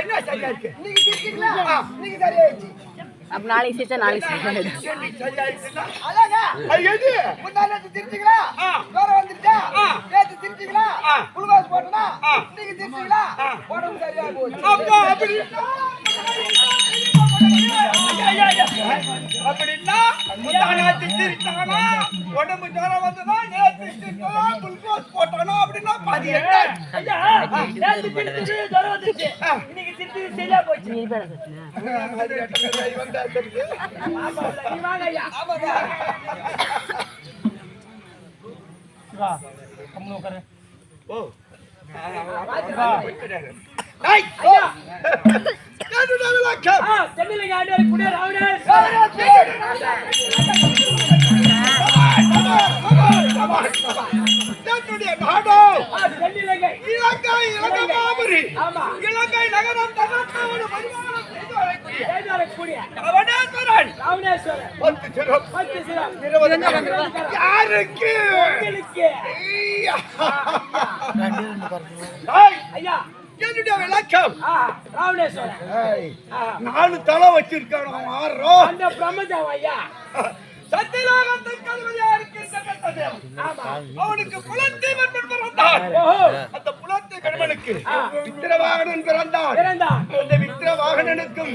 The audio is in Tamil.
என்ன சரியா இருக்கு நீங்க சிரிச்சீங்களா? நீங்க சரியாயிடுச்சு. அப்ப நாளைக்கு சேர்த்தா நாளைக்கு சேர்த்தா. அது எது? குளுக்கோஸ் போட்டனா? இன்னைக்கு சிரிச்சீங்களா? ஆ. உடம்பு சரியா போச்சு. அப்பா அப்படி அப்படின்னா முந்தா நேத்து சிரிச்சானா, உடம்பு ஜுரம் வந்ததா, நேத்து சிரிச்சானா, குளுக்கோஸ் போட்டானா அப்படின்னா அது என்ன? நீ பேர கட்டின அது என்ன இவன் தான் தெரியுது. ஆமாங்க. ஓ. டேய், என்னடா விளக்கம்? என்னுடைய நாடோ இலங்கை இலங்கை மாமரி இலங்கை நகரம் தகர்த்தவனு பரிமாணம் செய்து வரக்கூடிய அவனேஸ்வரன் பத்து சிரம் யாருக்கு ஐயா. டேய், என்னுடைய விளக்கம். நாலு தலை வச்சிருக்கானோ அந்த பிரம்மதேவன் ஐயா. சத்தியலோகத்தின் கல்வியா இருக்கின்ற. அவனுக்கு புலத்தீவன் பிறந்தான். அந்த புலத்தை கணவனுக்கு விக்கிரவாகனன் பிறந்தான். அந்த விக்கிரவாகனனுக்கும்